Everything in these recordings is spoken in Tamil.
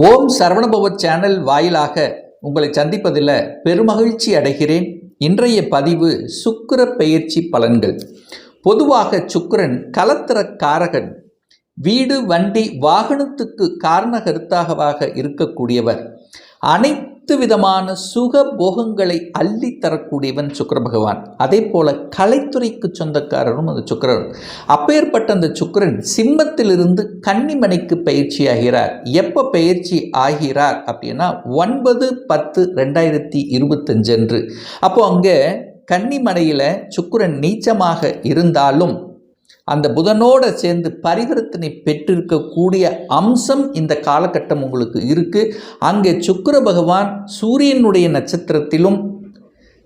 ஓம் சரவணபவ சேனல் வாயிலாக உங்களை சந்திப்பதில் பெருமகிழ்ச்சி அடைகிறேன். இன்றைய பதிவு சுக்கர பெயர்ச்சி பலன்கள். பொதுவாக சுக்கரன் கலத்திர காரகன் வீடு வண்டி வாகனத்துக்கு காரணகர்த்தாகவாக இருக்கக்கூடியவர். அனைத்து விதமான சுக போகங்களை அள்ளி தரக்கூடியவன் சுக்கிர பகவான். அதே போல கலைத்துறைக்கு சொந்தக்காரரும் அந்த சுக்கிரன் அப்பேற்பட்ட அந்த சுக்கிரன் சிம்மத்திலிருந்து கன்னிமனைக்கு பயிற்சி ஆகிறார். எப்போ பயிற்சி ஆகிறார் அப்படின்னா ஒன்பது பத்து ரெண்டாயிரத்தி இருபத்தஞ்சு அன்று. அப்போ அங்கே கன்னிமனையில் சுக்கிரன் நீச்சமாக இருந்தாலும் அந்த புதனோடு சேர்ந்து பரிவர்த்தனை பெற்றிருக்கக்கூடிய அம்சம் இந்த காலகட்டம் உங்களுக்கு இருக்குது அங்கே சுக்கிர பகவான் சூரியனுடைய நட்சத்திரத்திலும்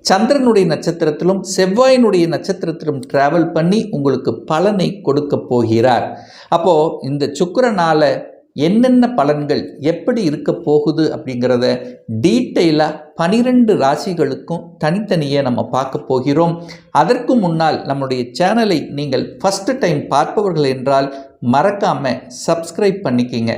சந்திரனுடைய நட்சத்திரத்திலும் செவ்வாயினுடைய நட்சத்திரத்திலும் டிராவல் பண்ணி உங்களுக்கு பலனை கொடுக்க போகிறார். அப்போது இந்த சுக்கிரனால என்னென்ன பலன்கள் எப்படி இருக்க போகுது அப்படிங்கிறத டீட்டெயிலாக பனிரெண்டு ராசிகளுக்கும் தனித்தனியே நம்ம பார்க்க போகிறோம். அதற்கு முன்னால் நம்முடைய சேனலை நீங்கள் ஃபஸ்ட்டு டைம் பார்ப்பவர்கள் என்றால் மறக்காமல் சப்ஸ்கிரைப் பண்ணிக்கிங்க.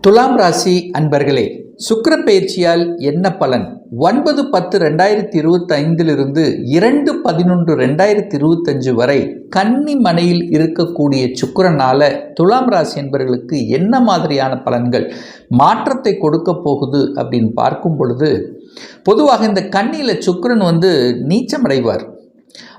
துலாம் ராசி அன்பர்களே சுக்கிர பயிற்சியால் என்ன பலன்? ஒன்பது பத்து ரெண்டாயிரத்தி இருபத்தி ஐந்திலிருந்து இரண்டு பதினொன்று ரெண்டாயிரத்தி இருபத்தஞ்சு வரை கன்னி மனையில் இருக்கக்கூடிய சுக்கிரனால துலாம் ராசி என்பவர்களுக்கு என்ன மாதிரியான பலன்கள்? மாற்றத்தை கொடுக்க போகுது அப்படின்னு பார்க்கும் பொழுது பொதுவாக இந்த கன்னியில் சுக்கிரன் வந்து நீச்சமடைவார்.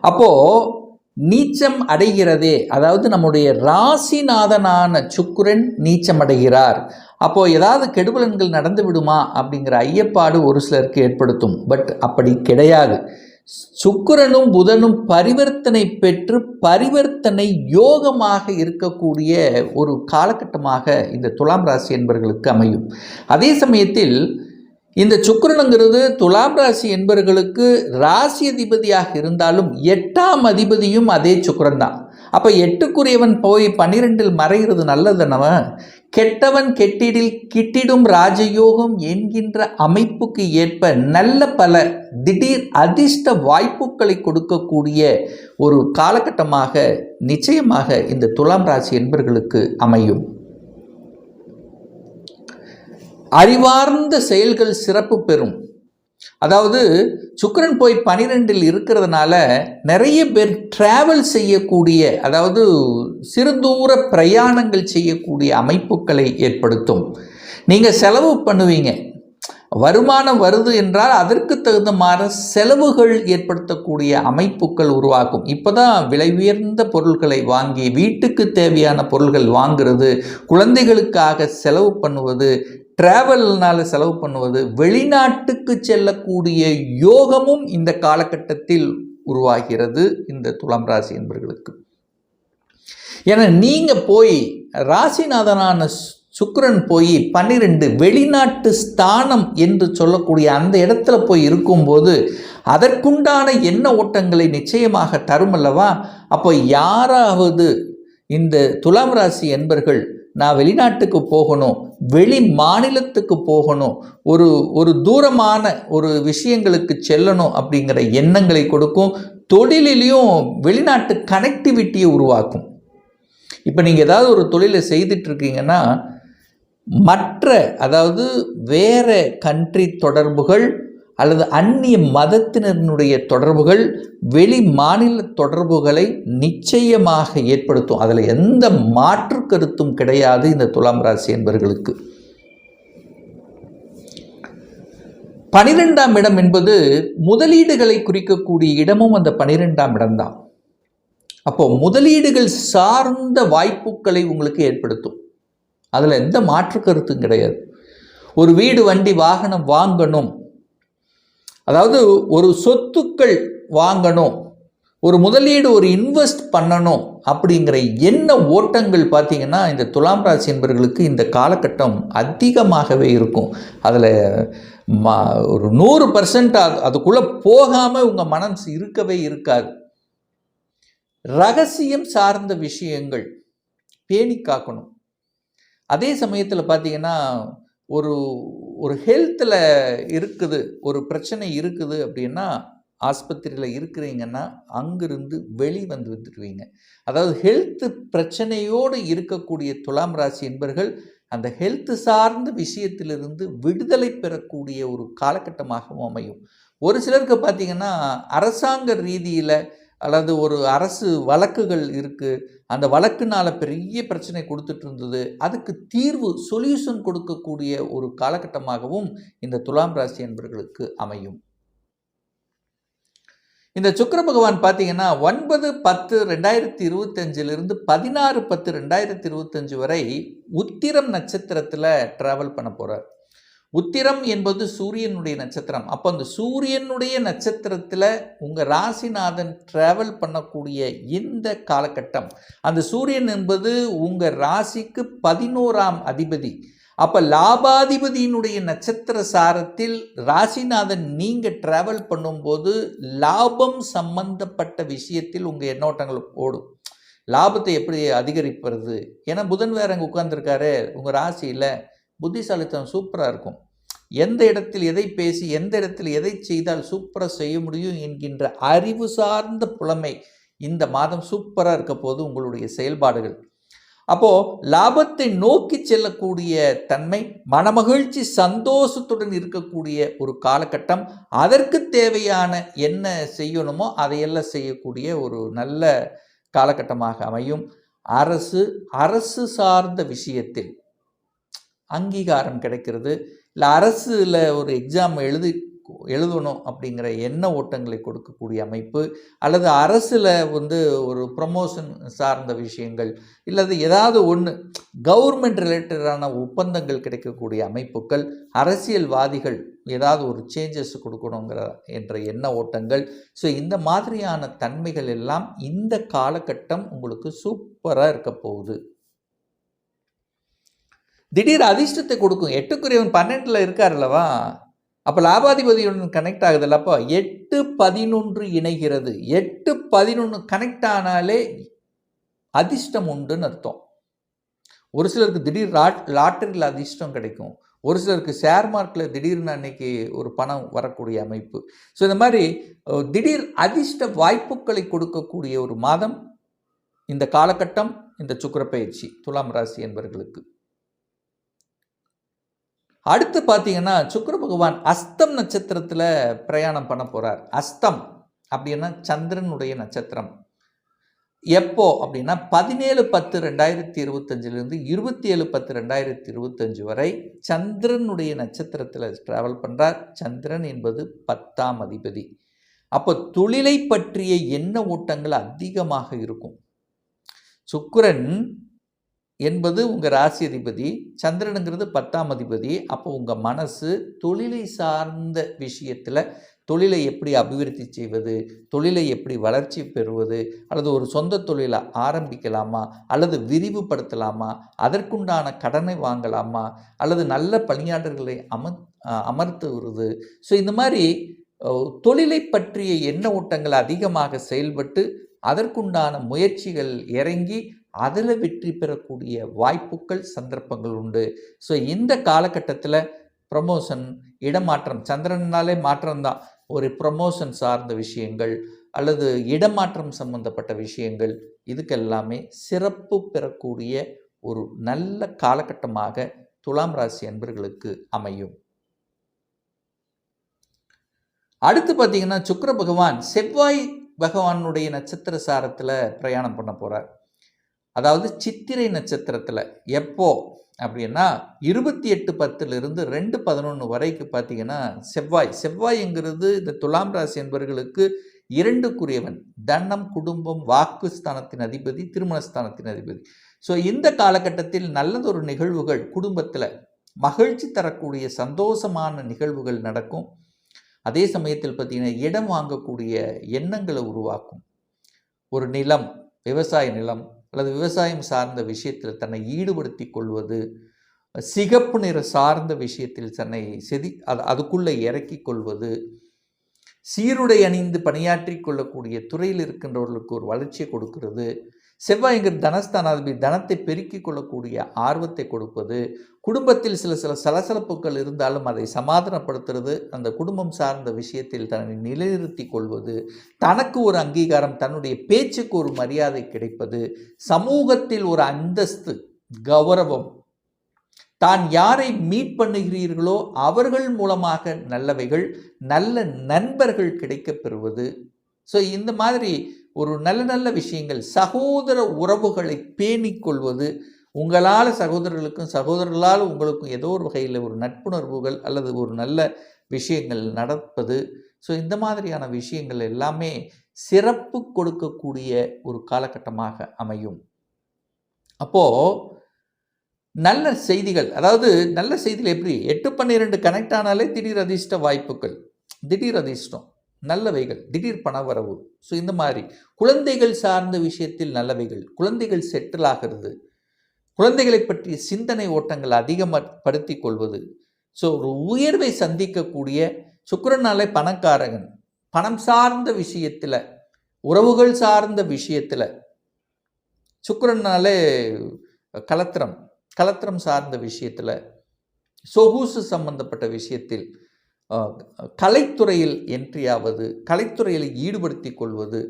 அப்போது நீச்சம் அடைகிறதே அதாவது நம்முடைய ராசிநாதனான சுக்குரன் நீச்சம் அடைகிறார். அப்போது ஏதாவது கெடுபலன்கள் நடந்து விடுமா அப்படிங்கிற ஐயப்பாடு ஒரு சிலருக்கு ஏற்படுத்தும். பட் அப்படி கிடையாது. சுக்கிரனும் புதனும் பரிவர்த்தனை பெற்று பரிவர்த்தனை யோகமாக இருக்கக்கூடிய ஒரு காலகட்டமாக இந்த துலாம் ராசி என்பவர்களுக்கு அமையும். அதே சமயத்தில் இந்த சுக்கிரனுங்கிறது துலாம் ராசி என்பவர்களுக்கு ராசி அதிபதியாக இருந்தாலும் எட்டாம் அதிபதியும் அதே சுக்கரன் தான். அப்போ எட்டுக்குரியவன் போய் பன்னிரெண்டில் மறைகிறது நல்லது நம்ம. கெட்டவன் கெட்டிடில் கிட்டிடும் ராஜயோகம் என்கின்ற அமைப்புக்கு ஏற்ப நல்ல பல திடீர் அதிர்ஷ்ட வாய்ப்புகளை கொடுக்கக்கூடிய ஒரு காலகட்டமாக நிச்சயமாக இந்த துலாம் ராசி என்பர்களுக்கு அமையும். அறிவார்ந்த செயல்கள் சிறப்பு பெறும். அதாவது சுக்கரன் போய் பனிரெண்டில் இருக்கிறதுனால நிறைய பேர் டிராவல் செய்யக்கூடிய அதாவது சிறு தூர பிரயாணங்கள் செய்யக்கூடிய அமைப்புகளை ஏற்படுத்தும். நீங்கள் செலவு பண்ணுவீங்க. வருமானம் வருது என்றால் அதற்கு தகுந்த மாதிரி செலவுகள் ஏற்படுத்தக்கூடிய அமைப்புகள் உருவாகும். இப்போ தான் விலை உயர்ந்த பொருட்களை வாங்கி வீட்டுக்கு தேவையான பொருள்கள் வாங்குறது குழந்தைகளுக்காக செலவு பண்ணுவது ட்ராவல்னால் செலவு பண்ணுவது வெளிநாட்டுக்கு செல்லக்கூடிய யோகமும் இந்த காலகட்டத்தில் உருவாகிறது இந்த துலாம் ராசி என்பவர்களுக்கு ஏன்னா நீங்கள் போய் ராசிநாதனான சுக்கரன் போய் பன்னிரெண்டு வெளிநாட்டு ஸ்தானம் என்று சொல்லக்கூடிய அந்த இடத்துல போய் இருக்கும்போது அதற்குண்டான எண்ண ஓட்டங்களை நிச்சயமாக தரும் அல்லவா? அப்போ யாராவது இந்த துலாம் ராசி என்பர்கள் நான் வெளிநாட்டுக்கு போகணும் வெளி மாநிலத்துக்கு போகணும் ஒரு ஒரு தூரமான ஒரு விஷயங்களுக்கு செல்லணும் அப்படிங்கிற எண்ணங்களை கொடுக்கும் தொழிலிலையும் வெளிநாட்டு கனெக்டிவிட்டியை உருவாக்கும். இப்போ நீங்கள் ஏதாவது ஒரு தொழிலை செய்துட்ருக்கீங்கன்னா மற்ற அதாவது வேறு கண்ட்ரி தொடர்புகள் அல்லது அந்நிய மதத்தினருடைய தொடர்புகள் வெளி மாநில தொடர்புகளை நிச்சயமாக ஏற்படுத்தும். அதில் எந்த மாற்று கருத்தும் கிடையாது இந்த துலாம் ராசி என்பவர்களுக்கு பனிரெண்டாம் இடம் என்பது முதலீடுகளை குறிக்கக்கூடிய இடமும் அந்த பனிரெண்டாம் இடம்தான். அப்போ முதலீடுகள் சார்ந்த வாய்ப்புகளை உங்களுக்கு ஏற்படுத்தும். அதில் எந்த மாற்று கருத்தும் கிடையாது. ஒரு வீடு வண்டி வாகனம் வாங்கணும். அதாவது ஒரு சொத்துக்கள் வாங்கணும். ஒரு முதலீடு ஒரு இன்வெஸ்ட் பண்ணணும் அப்படிங்கிற என்ன ஓட்டங்கள் பார்த்தீங்கன்னா இந்த துலாம் ராசி என்பர்களுக்கு இந்த காலகட்டம் அதிகமாகவே இருக்கும். அதில் ம ஒரு நூறு பர்சன்ட் அது அதுக்குள்ளே போகாமல் உங்கள் மனசு இருக்கவே இருக்காது. ரகசியம் சார்ந்த விஷயங்கள் பேணி காக்கணும். அதே சமயத்தில் பார்த்தீங்கன்னா ஒரு ஒரு ஹெல்த்தில் இருக்குது ஒரு பிரச்சனை இருக்குது அப்படின்னா ஆஸ்பத்திரியில் இருக்கிறீங்கன்னா அங்கிருந்து வெளி வந்து வந்துடுவீங்க அதாவது ஹெல்த்து பிரச்சனையோடு இருக்கக்கூடிய துலாம் ராசி என்பர்கள் அந்த ஹெல்த்து சார்ந்த விஷயத்திலிருந்து விடுதலை பெறக்கூடிய ஒரு காலகட்டமாகவும் அமையும். ஒரு சிலருக்கு பார்த்தீங்கன்னா அரசாங்க ரீதியில் அல்லது ஒரு அரசு வழக்குகள் இருக்குது அந்த வழக்குனால் பெரிய பிரச்சனை கொடுத்துட்டு இருந்தது அதுக்கு தீர்வு சொல்யூஷன் கொடுக்கக்கூடிய ஒரு காலகட்டமாகவும் இந்த துலாம் ராசி என்பவர்களுக்கு அமையும். இந்த சுக்கர பகவான் பார்த்தீங்கன்னா ஒன்பது பத்து ரெண்டாயிரத்தி இருபத்தஞ்சிலிருந்து பதினாறு பத்து ரெண்டாயிரத்தி இருபத்தஞ்சு வரை உத்திரம் நட்சத்திரத்தில் ட்ராவல் பண்ண போகிறார் உத்திரம் என்பது சூரியனுடைய நட்சத்திரம். அப்போ அந்த சூரியனுடைய நட்சத்திரத்தில் உங்கள் ராசிநாதன் ட்ராவல் பண்ணக்கூடிய இந்த காலகட்டம். அந்த சூரியன் என்பது உங்கள் ராசிக்கு பதினோராம் அதிபதி. அப்போ லாபாதிபதியினுடைய நட்சத்திர சாரத்தில் ராசிநாதன் நீங்கள் ட்ராவல் பண்ணும்போது லாபம் சம்பந்தப்பட்ட விஷயத்தில் உங்கள் எண்ணோட்டங்கள் ஓடும். லாபத்தை எப்படி அதிகரிப்பது? ஏன்னா புதன் வேற அங்கே உட்காந்துருக்காரு உங்கள் ராசியில் புத்திசாலித்தனம் சூப்பராக இருக்கும். எந்த இடத்தில் எதை பேசி எந்த இடத்தில் எதை செய்தால் சூப்பராக செய்ய முடியும் என்கின்ற அறிவு சார்ந்த புலமை இந்த மாதம் சூப்பராக இருக்க போது உங்களுடைய செயல்பாடுகள். அப்போது லாபத்தை நோக்கி செல்லக்கூடிய தன்மை மனமகிழ்ச்சி சந்தோஷத்துடன் இருக்கக்கூடிய ஒரு காலகட்டம் அதற்கு தேவையான என்ன செய்யணுமோ அதையெல்லாம் செய்யக்கூடிய ஒரு நல்ல காலகட்டமாக அமையும். அரசு அரசு சார்ந்த விஷயத்தில் அங்கீகாரம் கிடைக்கிறது. இல்லை அரசில் ஒரு எக்ஸாம் எழுதி எழுதணும் அப்படிங்கிற எண்ண ஓட்டங்களை கொடுக்கக்கூடிய அமைப்பு அல்லது அரசில் வந்து ஒரு ப்ரமோஷன் சார்ந்த விஷயங்கள் இல்லது ஏதாவது ஒன்று கவர்மெண்ட் ரிலேட்டடான ஒப்பந்தங்கள் கிடைக்கக்கூடிய அமைப்புகள் அரசியல்வாதிகள் ஏதாவது ஒரு சேஞ்சஸ் கொடுக்கணுங்கிற என்ற எண்ண ஓட்டங்கள். ஸோ இந்த மாதிரியான தன்மைகள் எல்லாம் இந்த காலகட்டம் உங்களுக்கு சூப்பராக இருக்க போகுது. திடீர் அதிர்ஷ்டத்தை கொடுக்கும். எட்டுக்குரியவன் பன்னெண்டில் இருக்கார் அல்லவா? அப்போ லாபாதிபதியுடன் கனெக்ட் ஆகுதுல்ல. அப்போ எட்டு பதினொன்று இணைகிறது. எட்டு பதினொன்று கனெக்ட் ஆனாலே அதிர்ஷ்டம் உண்டுன்னு அர்த்தம். ஒரு சிலருக்கு திடீர் லாட் லாட்டரியில் அதிர்ஷ்டம் கிடைக்கும். ஒரு சிலருக்கு ஷேர் மார்க்கில் திடீர்னு அன்னைக்கு ஒரு பணம் வரக்கூடிய அமைப்பு. ஸோ இந்த மாதிரி திடீர் அதிர்ஷ்ட வாய்ப்புகளை கொடுக்கக்கூடிய ஒரு மாதம் இந்த காலகட்டம் இந்த சுக்கிர பயிற்சி துலாம் ராசி என்பவர்களுக்கு அடுத்து பார்த்தீங்கன்னா சுக்கர பகவான் அஸ்தம் நட்சத்திரத்தில் பிரயாணம் பண்ண போகிறார் அஸ்தம் அப்படின்னா சந்திரனுடைய நட்சத்திரம். எப்போ அப்படின்னா பதினேழு பத்து ரெண்டாயிரத்தி இருபத்தஞ்சிலிருந்து இருபத்தி ஏழு பத்து ரெண்டாயிரத்தி இருபத்தஞ்சு வரை சந்திரனுடைய நட்சத்திரத்தில் ட்ராவல் பண்ணுறார் சந்திரன் என்பது பத்தாம் அதிபதி. அப்போ தொழிலை பற்றிய எண்ண ஓட்டங்கள் அதிகமாக இருக்கும். சுக்கரன் என்பது உங்கள் ராசி அதிபதி சந்திரனுங்கிறது பத்தாம் அதிபதி. அப்போ உங்கள் மனசு தொழிலை சார்ந்த விஷயத்தில் தொழிலை எப்படி அபிவிருத்தி செய்வது தொழிலை எப்படி வளர்ச்சி பெறுவது அல்லது ஒரு சொந்த தொழிலை ஆரம்பிக்கலாமா அல்லது விரிவுபடுத்தலாமா அதற்குண்டான கடனை வாங்கலாமா அல்லது நல்ல பணியாளர்களை அமர் அமர்த்துவது ஸோ இந்த மாதிரி தொழிலை பற்றிய எண்ண ஓட்டங்கள் அதிகமாக செயல்பட்டு அதற்குண்டான முயற்சிகள் இறங்கி அதில் வெற்றி பெறக்கூடிய வாய்ப்புகள் சந்தர்ப்பங்கள் உண்டு. ஸோ இந்த காலகட்டத்தில் ப்ரமோஷன் இடமாற்றம் சந்திரனாலே மாற்றம்தான் ஒரு ப்ரமோஷன் சார்ந்த விஷயங்கள் அல்லது இடமாற்றம் சம்பந்தப்பட்ட விஷயங்கள் இதுக்கெல்லாமே சிறப்பு பெறக்கூடிய ஒரு நல்ல காலகட்டமாக துலாம் ராசி அன்பர்களுக்கு அமையும். அடுத்து பார்த்தீங்கன்னா சுக்கர பகவான் செவ்வாய் பகவானுடைய நட்சத்திர சாரத்தில் பிரயாணம் பண்ண போகிறார் அதாவது சித்திரை நட்சத்திரத்தில் எப்போ அப்படின்னா இருபத்தி எட்டு பத்துலேருந்து ரெண்டு பதினொன்று வரைக்கும் பார்த்தீங்கன்னா செவ்வாய். செவ்வாய்ங்கிறது இந்த துலாம் ராசி என்பவர்களுக்கு இரண்டுக்குரியவன். தனம் குடும்பம் வாக்கு ஸ்தானத்தின் அதிபதி திருமணஸ்தானத்தின் அதிபதி. ஸோ இந்த காலகட்டத்தில் நல்லதொரு நிகழ்வுகள் குடும்பத்தில். மகிழ்ச்சி தரக்கூடிய சந்தோஷமான நிகழ்வுகள் நடக்கும். அதே சமயத்தில் பார்த்தீங்கன்னா இடம் வாங்கக்கூடிய எண்ணங்களை உருவாக்கும். ஒரு நிலம் விவசாய நிலம் அல்லது விவசாயம் சார்ந்த விஷயத்தில் தன்னை ஈடுபடுத்தி கொள்வது சிகப்பு நிற சார்ந்த விஷயத்தில் தன்னை செதி அது அதுக்குள்ளே இறக்கி கொள்வது சீருடை அணிந்து பணியாற்றி கொள்ளக்கூடிய துறையில் இருக்கின்றவர்களுக்கு ஒரு வளர்ச்சியை கொடுக்கிறது செவ்வாய்ங்கிற தனஸ்தானாதிபதி தனத்தை பெருக்கிக் கொள்ளக்கூடிய ஆர்வத்தை கொடுப்பது குடும்பத்தில் சில சில சலசலப்புகள் இருந்தாலும் அதை சமாதானப்படுத்துறது அந்த குடும்பம் சார்ந்த விஷயத்தில் தன்னை நிலைநிறுத்தி கொள்வது தனக்கு ஒரு அங்கீகாரம் தன்னுடைய பேச்சுக்கு ஒரு மரியாதை கிடைப்பது சமூகத்தில் ஒரு அந்தஸ்து கௌரவம். தான் யாரை மீட் பண்ணுகிறீர்களோ அவர்கள் மூலமாக நல்லவைகள் நல்ல நண்பர்கள் கிடைக்கப் பெறுவது. ஸோ இந்த மாதிரி ஒரு நல்ல நல்ல விஷயங்கள் சகோதர உறவுகளை பேணிக் கொள்வது உங்களால் சகோதரர்களுக்கும் சகோதரர்களால் உங்களுக்கும் ஏதோ ஒரு வகையில் ஒரு நட்புணர்வுகள் அல்லது ஒரு நல்ல விஷயங்கள் நடப்பது. ஸோ இந்த மாதிரியான விஷயங்கள் எல்லாமே சிறப்பு கொடுக்கக்கூடிய ஒரு காலகட்டமாக அமையும். அப்போது நல்ல செய்திகள் அதாவது நல்ல செய்திகள் எப்படி? எட்டு பன்னிரெண்டு கனெக்ட் ஆனாலே திடீர் அதிர்ஷ்ட வாய்ப்புகள் திடீர் அதிர்ஷ்டம். நல்லவைகள் திடீர் பணவரவு. ஸோ இந்த மாதிரி. குழந்தைகள் சார்ந்த விஷயத்தில் நல்லவைகள் குழந்தைகள் செட்டில் ஆகிறது. குழந்தைகளை பற்றிய சிந்தனை ஓட்டங்கள் அதிகப்படுத்தி கொள்வது ஸோ ஒரு உயர்வை சந்திக்கக்கூடிய சுக்கிரனாலே பணக்காரகன். பணம் சார்ந்த விஷயத்தில் உறவுகள் சார்ந்த விஷயத்தில் சுக்கிரனாலே கலத்திரம் கலத்திரம் சார்ந்த விஷயத்தில் சொகுசு சம்பந்தப்பட்ட விஷயத்தில் கலைத்துறையில் என்ட்ரி ஆவது கலைத்துறையில் ஈடுபடுத்தி கொள்வது.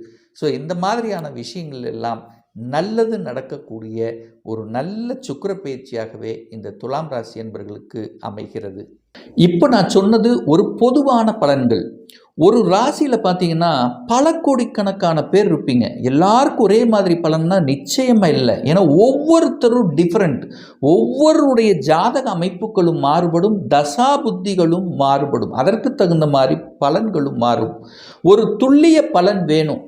ஸோ இந்த மாதிரியான விஷயங்கள் எல்லாம் நல்லது நடக்கக்கூடிய ஒரு நல்ல சுக்கிர பயிற்சியாகவே இந்த துலாம் ராசி என்பவர்களுக்கு அமைகிறது. இப்போ நான் சொன்னது ஒரு பொதுவான பலன்கள். ஒரு ராசியில் பார்த்தீங்கன்னா பல கோடிக்கணக்கான பேர் இருப்பீங்க. எல்லாருக்கும் ஒரே மாதிரி பலன்னா நிச்சயமாக இல்லை. ஏன்னா ஒவ்வொருத்தரும் டிஃப்ரெண்ட் ஒவ்வொருடைய ஜாதக அமைப்புகளும் மாறுபடும் தசா புத்திகளும் மாறுபடும். அதற்கு தகுந்த மாதிரி பலன்களும் மாறும். ஒரு துல்லிய பலன் வேணும்.